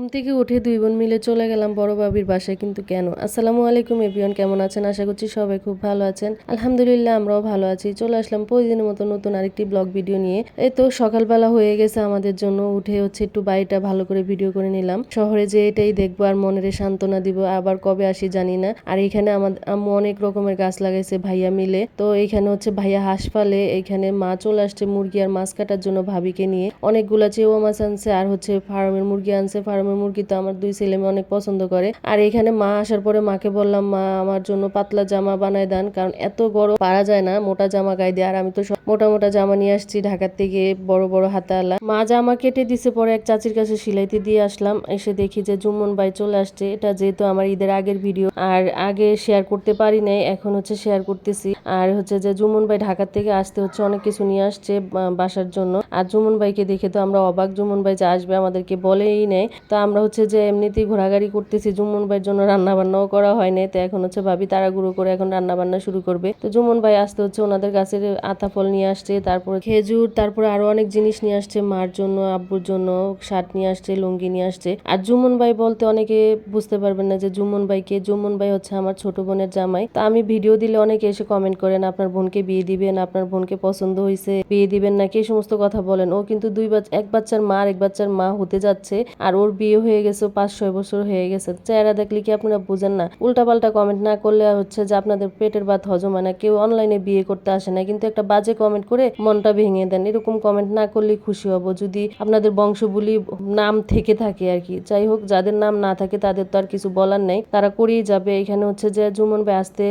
ঘুম থেকে উঠে দুই বোন মিলে চলে গেলাম বড় বাবির বাসায়, কিন্তু কেন? আসসালামু আলাইকুম এভরিওয়ান, কেমন আছেন? আশা করছি সবাই খুব ভালো আছেন। আলহামদুলিল্লাহ, আমরাও ভালো আছি। চলে আসলাম প্রতিদিনের মতো নতুন আরেকটি ব্লগ ভিডিও নিয়ে। এই তো সকালবেলা হয়ে গেছে আমাদের জন্য, উঠে হচ্ছে একটু বাড়িটা ভালো করে ভিডিও করে নিলাম। শহরে যে এটাই দেখব, আর মনের সান্ত্বনা দিব, আবার কবে আসি জানি না। আর এখানে আমাদের আম্মু অনেক রকমের গাছ লাগাইছে ভাইয়া মিলে। তো এখানে হচ্ছে ভাইয়া হাঁস পালে, এখানে মা চলে আসছে মুরগি আর মাছ কাটার জন্য ভাবিকে নিয়ে। অনেকগুলা চেওয়া মাছ আনছে, আর হচ্ছে ফার্মের মুরগি আনছে, ফার্মের মুরগি তো আমার দুই ছেলে মেয়ে অনেক পছন্দ করে। আর এখানে মা আসার পরে মাকে বললাম, মা, আমার জন্য পাতলা জামা বানায় দেন, কারণ এত গরম পারা যায় না মোটা জামা গায়ে দিয়ে। আর আমি তো মোটা মোটা জামা নিয়ে আসছি ঢাকার থেকে বড় বড় হাতাওয়ালা মা জামা কেটে দিছে পরে এক চাচির কাছে সিলাইতে দিয়ে আসলাম। এসে দেখি যে জুম্মন ভাই চলে আসছে। এটা যেহেতু আমার ঈদের আগের ভিডিও, আর আগে শেয়ার করতে পারি নাই, এখন হচ্ছে শেয়ার করতেছি। আর হচ্ছে যে জুমন ভাই ঢাকার থেকে আসতে হচ্ছে, অনেক কিছু নিয়ে আসছে বাসার জন্য। আর জুমন ভাইকে দেখে তো আমরা অবাক, জুমন ভাই যে আসবে আমাদেরকে বলেই নেই। তো আমরা হচ্ছে যে এমনিতেই ঘোরাঘুরি করতেছি, জুমন ভাইয়ের জন্য রান্না বান্নাও করা হয়নি। তো এখন হচ্ছে ভাবি তাড়াগুড়ো করে এখন রান্না বান্না শুরু করবে। তো জুমন ভাই আসতে হচ্ছে, ওনাদের গাছের আতা ফল নিয়ে আসছে, তারপরে খেজুর, তারপরে আরও অনেক জিনিস নিয়ে আসছে, মার জন্য, আব্বুর জন্য, শার্ট নিয়ে আসছে, লুঙ্গি নিয়ে আসছে। আর জুমন ভাই বলতে অনেকে বুঝতে পারবেন না যে জুমন ভাই কে জুমন ভাই হচ্ছে আমার ছোট বোনের জামাই। তা আমি ভিডিও দিলে অনেকে এসে কমেন্ট করেন, আপনার বোনকে বিয়ে দিবেন, আপনার বোনকে পছন্দ হয়েছে বিয়ে দিবেন নাকি, এই সমস্ত কথা বলেন। ও কিন্তু দুই বাচ্চা এক বাচ্চার মা আর এক বাচ্চার মা হতে যাচ্ছে, আর ওর বিয়ে হয়ে গেছে, পাঁচ, ছয় বছর হয়ে গেছে। চেহারা দেখলে কি আপনারা বুঝেন না? উল্টাপাল্টা কমেন্ট না করলে হচ্ছে যে আপনাদের পেটের ভাত হজম হয় না। কেউ অনলাইনে বিয়ে করতে আসে না, কিন্তু একটা বাজে কমেন্ট করে মনটা ভেঙে দেন। এরকম কমেন্ট না করলে খুশি হব। যদি আপনাদের বংশবুলি নাম থেকে থাকে আর কি। যাই হোক, যাদের নাম না থাকে তাদের তো আর কিছু বলার নেই। তারা করেই যাবে। এখানে হচ্ছে যে জুমন ভাই আসতে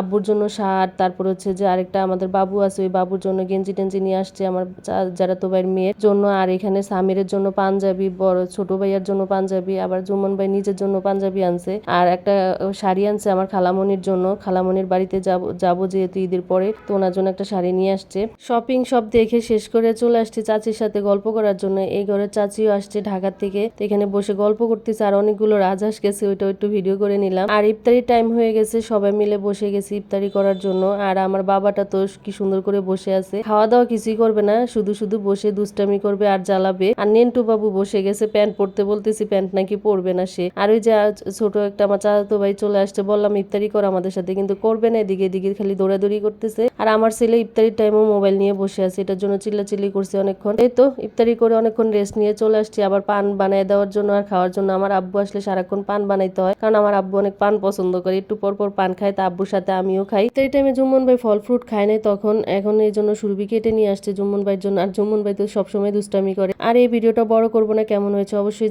আব্বুর জন্য শার্ট, তারপর হচ্ছে যে আরেকটা আমাদের বাবু আছে, ওই বাবুর জন্য গেঞ্জি টেঞ্জি নিয়ে আসছে আমার যারা তো ভাইয়ের মেয়ের জন্য। আর এখানে সামিরের জন্য পাঞ্জাবি, বড় ছোট ভাইয়ার জন্য পাঞ্জাবি, আবার জুমন ভাই নিজের জন্য পাঞ্জাবি আনছে। আর একটা শাড়ি আনছে আমার খালামনির জন্য। খালামনির বাড়িতে যাব যাব যেহেতু ঈদের পরে, তো ওনার জন্য একটা শাড়ি নিয়ে আসছে। শপিং সব দেখে শেষ করে চলে আসছে চাচির সাথে গল্প করার জন্য। এই ঘরের চাচিও আসছে ঢাকা থেকে। এখানে বসে গল্প করতেছে আর অনেকগুলো রাজহাঁস গেছে, ওইটা একটু ভিডিও করে নিলাম। আর ইফতারি টাইম হয়ে গেছে, সবাই মিলে বসে গেছি ইফতারি করার জন্য। আর আমার বাবাটা তো কি সুন্দর করে বসে আছে। খাওয়া দাওয়া কিছুই করবে না, শুধু শুধু বসে দুষ্টামি করবে আর জ্বালাবে। আর নেন্টু বাবু বসে গেছে প্যান্ট পরতে বলতেছি, প্যান্ট নাকি পরবে না সে। আর ওই যে ছোট একটা আমার চাচাতো ভাই চলে আসছে, বললাম, ইফতারি কর আমাদের সাথে। কিন্তু করবে না, এদিকে এদিকে খালি দৌড়াদৌড়ি করতেছে। আর আমার ছেলে ইফতারির টাইমও মোবাইল নিয়ে বসে আছে, এটার জন্য চিল্লাচিল্লি করছে অনেকক্ষণ। এই তো, ইফতারি করে অনেকক্ষণ রেস্ট নিয়ে চলে আসছি। আবার পান বানিয়ে দেওয়ার জন্য আর খাওয়ার জন্য আমার আব্বু আসলে সারাক্ষণ পান বানাইতে হয়। কারণ আমার আব্বু অনেক পান পছন্দ করে, একটু পর পর পান খায়, তা আব্বুর সাথে আমিও খাই। তো এই টাইমে জুম্মন ভাই ফল ফ্রুট খায় নাই তখন, এখন এই জন্য সুরভি কেটে নিয়ে আসছে জুম্মন ভাইয়ের জন্য। আর জুম্মন ভাই তো সবসময় দুষ্টামি করে। আর এই ভিডিওটা বড় করব না, কেমন হয়েছে অবশ্যই